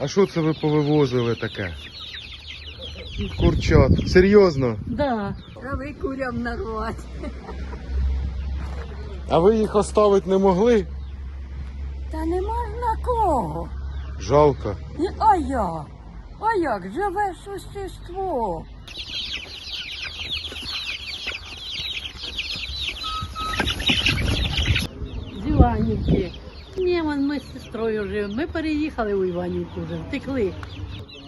А що це ви повивозили таке? Курчат. Серйозно? Да. Трави курям нарвати. А ви їх оставити не могли? Та нема ж на кого. Жалко. І- А як? А як? Живе существо. З Іванівки. Ні, ми з сестрою живемо. Ми переїхали у Іванівку вже, втекли.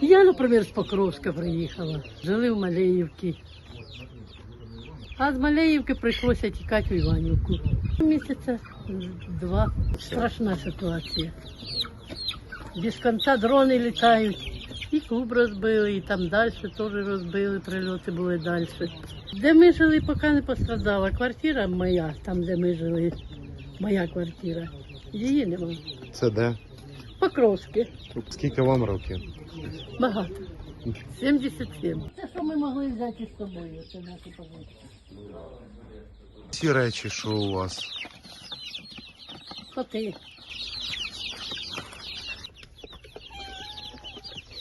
Я, наприклад, з Покровська приїхала. Жили в Малеївці. А з Малеївки прийшлося тікати в Іванівку. Місяця два. Страшна ситуація. Без кінця дрони літають. І клуб розбили, і там далі теж розбили, прильоти були далі. Де ми жили, поки не пострадала. Квартира моя, там, де ми жили, моя квартира. Її нема. Це де? Покровське. Скільки вам років? Багато. 77. Це що ми могли взяти з собою, це наші позиції. Ці речі, що у вас? Коти.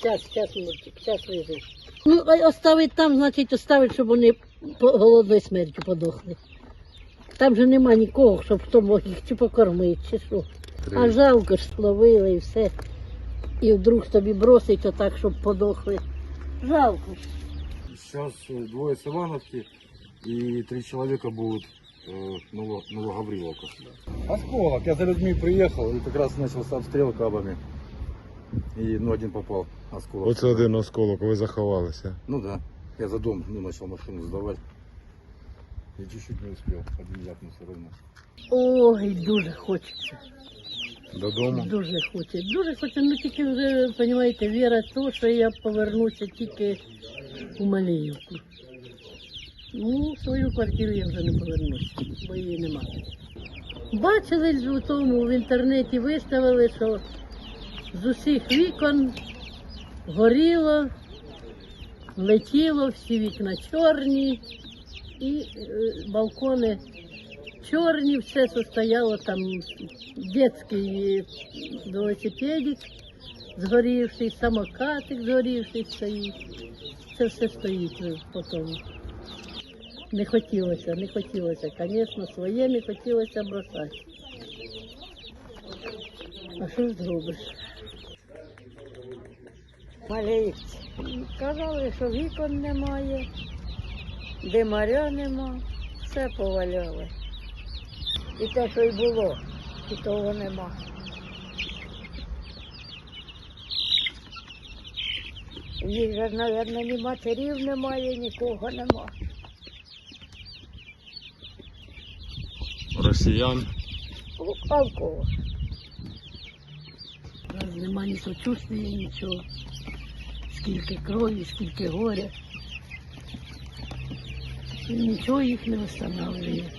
Сейчас, сейчас, мультик, сейчас лежить. Ну, а оставить там, значить, оставить, щоб вони по голодною смертю подохли. Там же нема нікого, щоб хто мог їх чи покормити, чи що. А жалко ж словили і все. І вдруг тобі бросить отак, щоб подохли. Жалко ж. Сейчас э, двое с Ивановки и три человека будут э, Ново- Новогавриловка. Осколок. Я за людьми приехал и как раз начался обстрел кабами. И ну один попал осколок. Оце один осколок, ви заховалися. Ну да. Я за дом ну, начал машину сдавать. И чуть-чуть не успел. Один ляпнулся ровно. Ой, дуже хочеться. Додому. Дуже хоче. Дуже хоче, ну тільки вже, розумієте, віра то, що я повернуся тільки у Маліївку. Ну, в свою квартиру я вже не повернуся, бо її немає. Бачили ж у тому в інтернеті виставили, що з усіх вікон горіло, летіло, всі вікна чорні і е, балкони чорні, все состояло там детський велосипедик згорівший, самокатик згорівший стоїть. Це все стоїть потім. Не хотілося, не хотілося, звісно, своє не хотілося бросати. А що ж зробиш? Малеївці. Казали, що вікон немає, димаря нема, все поваляли. І те, що й було, і того нема. Їх же, мабуть, ні матерів немає, нікого нема. Росіян. А в кого? Раз нема ні сочувствия, нічого. Скільки крові, скільки горя. І нічого їх не встановлює.